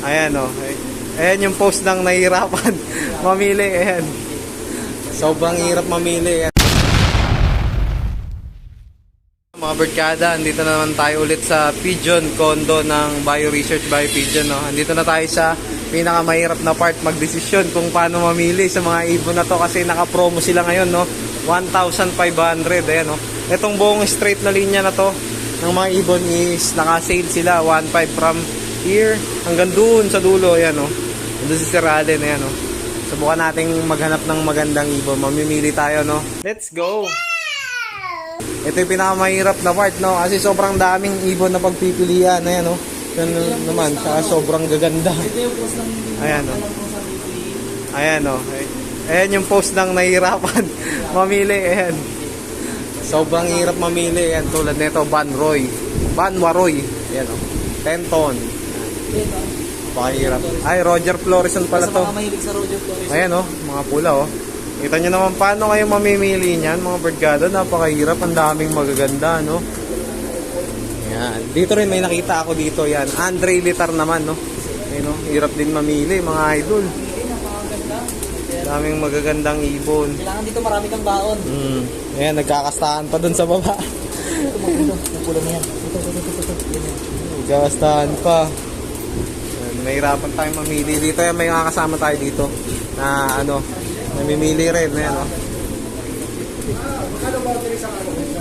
Ayan o. Ayan yung post ng nahihirapan. mamili. Ayan. Sobrang hirap mamili. Ayan. Mga barkada, andito na naman tayo ulit sa Pigeon Condo ng Bio Research Bio Pigeon. No? Andito na tayo sa pinakamahirap na part magdesisyon kung paano mamili sa mga ibon na to kasi naka-promo sila ngayon. No? 1,500. Ayan, no? Itong buong straight na linya na to ng mga ibon is naka-sale sila 1,500 from here hanggang doon sa dulo. Ayan, no? Doon si Sir Allen. Ayan, no? Subukan nating maghanap ng magandang ibon. Mamimili tayo, no? Let's go! Ito yung pinakamahirap na part, no? Kasi sobrang daming ibon na pagpipilian. Ayan, no? Yan naman, saka sobrang gaganda. Ayan, pipili. Ayan, no? Ayan yung post ng nahihirapan. mamili, ayan. Sobrang hirap mamili. Ayan, tulad nito, Van Roy. Van Waroy. Ayan, no? Tenton. Ito. Pakahirap. Ay, Roger Florison pala to. mga mahilig sa Roger Flores. Ayan, oh, mga pula, oh. Kita nyo naman paano kayo mamimili niyan, mga birdgado. Napakahirap, ang daming magaganda, no? Yan. Dito rin may nakita ako dito, yan. Andre Litar naman, no? Ayan, no? Hirap din mamili, mga idol. Daming magagandang ibon. Kailangan dito marami kang baon. Hmm. Ayan, nagkakastahan pa dun sa baba. Ito maganda. Yung pula na yan. Ito, ito, ito, ito. ito. Nagkakastahan pa. Ayan, Mahirapan tayo mamili dito. Yan, may mga kasama tayo dito na ano, namimili rin. Ayan, oh.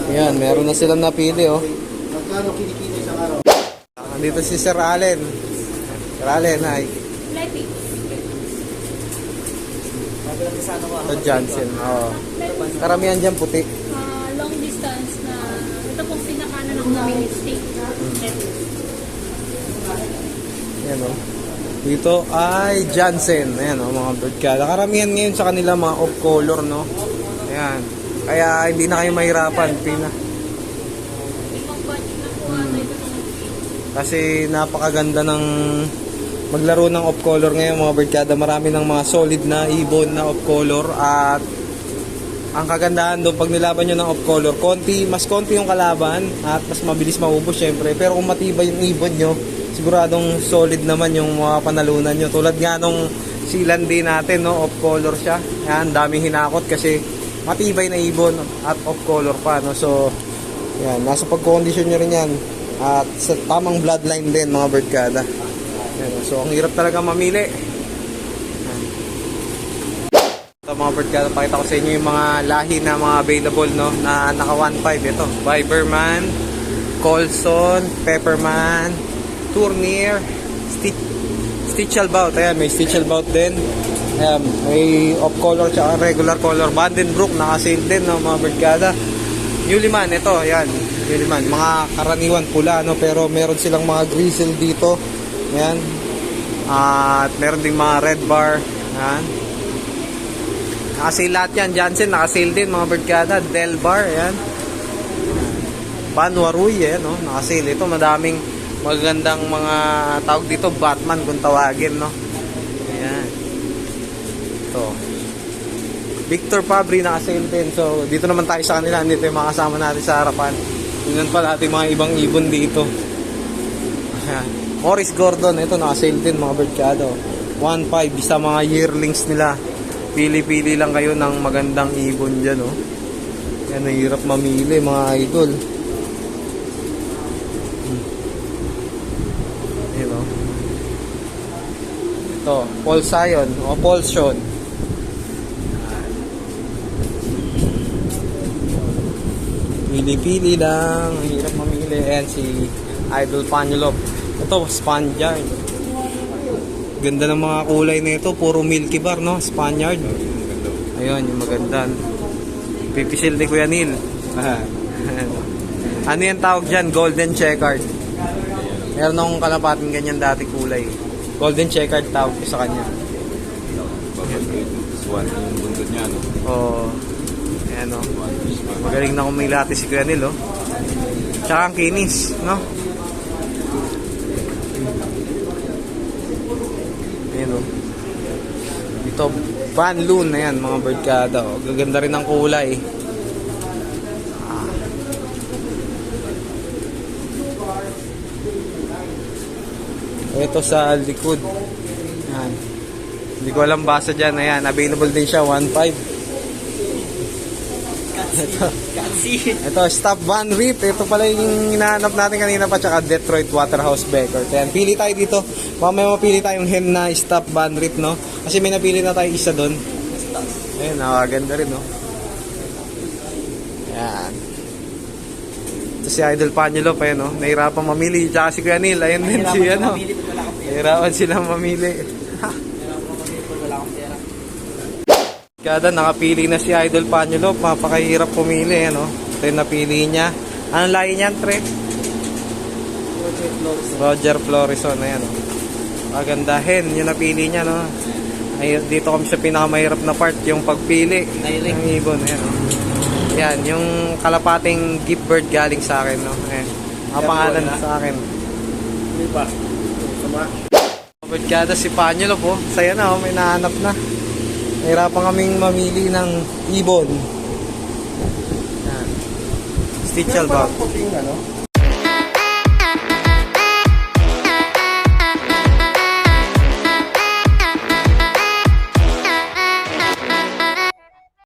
Ayan, meron na silang napili, oh. Magkano kinikita sa araw? Nandito si Sir Allen. Sir Allen, ano ka. Ito Johnson. Oo. Karamihan dyan puti. Ah, long distance na ito pong pinakano ng community state. Ayan. Dito ay Johnson. Ayan, oh, mga birdcada. Karamihan ngayon sa kanila mga off-color, no? Ayan. Kaya hindi na kayo mahirapan. Pina. Pong Kasi napakaganda ng maglaro ng off-color ngayon mga birdcada. Marami ng mga solid na ibon na off-color at ang kagandahan doon pag nilaban nyo ng off-color, konti, mas konti yung kalaban at mas mabilis maubos syempre. Pero kung matibay yung ibon nyo, siguradong solid naman yung mga panalunan nyo. Tulad nga nung silan din natin, no, off-color siya. Yan, daming hinakot kasi matibay na ibon at off-color pa. No? So, yan, nasa pagkondisyon nyo rin yan. At sa tamang bloodline din mga birdcada. Yan, so, ang hirap talaga mamili. Ito mga birdcada, pakita ko sa inyo yung mga lahi na mga available no, na naka 1.5 ito. Viberman, Colson, Pepperman, Tournier, Stitch, Stitch Albout. Ayan, may Stitch Albout din. Ayan, may off color tsaka regular color. Vandenbroek, naka-sale din no, mga birdcada. Newlyman, ito, ayan. Newlyman, mga karaniwan pula, no, pero meron silang mga grizzle dito. Ayan. At meron ding mga red bar. Ayan. Nakasale lahat yan. Jansen, nakasale din mga birdcada. Del Bar, ayan. Banwaruy, ayan, no? Nakasale. Ito, madaming magagandang mga tawag dito, Batman kung tawagin, no? Ayan. Ito. Victor Fabri nakasale din. So, dito naman tayo sa kanila. Dito yung mga kasama natin sa harapan. Tingnan pa natin mga ibang ibon dito. Ayan. Morris Gordon, ito nakasale din mga birdcado. 1.5 isa mga yearlings nila. Pili-pili lang kayo ng magandang ibon dyan, oh. Yan, hirap mamili mga idol. Hmm. Ayan, oh. Ito, Paul Sion, o Paul Sean. Pili-pili lang. Ang hirap mamili. Ayan si Idol Panulop. Ito, Spaniard. Ganda ng mga kulay nito. Puro Milky Bar, no? Spaniard. Ayun, yung maganda. Pipisil ni Kuya Neil. ano yung tawag dyan? Golden checkered. Meron akong kalapating ganyan dati kulay. Golden checkered tawag ko sa kanya. Swan yung bundot niya, no? Oo. Ayan, oh. Magaling na kumilati si Kuya Neil, oh. Tsaka ang kinis, no? Ayan, oh. Ito, Van Loon na yan, mga birdcada, oh. Gaganda rin ang kulay. Ah. Ito sa likod. Yan. Hindi ko alam basa dyan. Ayan, available din siya, 1.5. Ito. Ito, Stop Van Reef. Ito pala yung hinahanap natin kanina pa. Tsaka Detroit Waterhouse Becker. Ayan, pili tayo dito. Mamaya mapili tayong hen na Stop Van Reef, no? Kasi may napili na tayo isa doon. Ayan, nakaganda rin, no? Ayan. Ito si Idol Panelo pa yan, no? Nahirapan mamili. Tsaka si Kuya Neil. Ayan din si, ano? Nahirapan silang mamili. Kada nakapili na si Idol Panelo, mapakahirap pumili, ano? Ito yung napili niya. Anong lahi niyan, Tre? Roger Florison, ayan, oh. Pagandahin, yung napili niya, no? Ay, dito kami sa pinakamahirap na part, yung pagpili ng ibon, ayan, oh. Yan, yung kalapating gift bird galing sa akin, no? Ayan. Ang pangalan sa akin. Barkada si Panyelo po. Saya na, oh, may nahanap na. Nahirapan kaming mamili ng ibon. Yan. Stitchel bag. puting ano?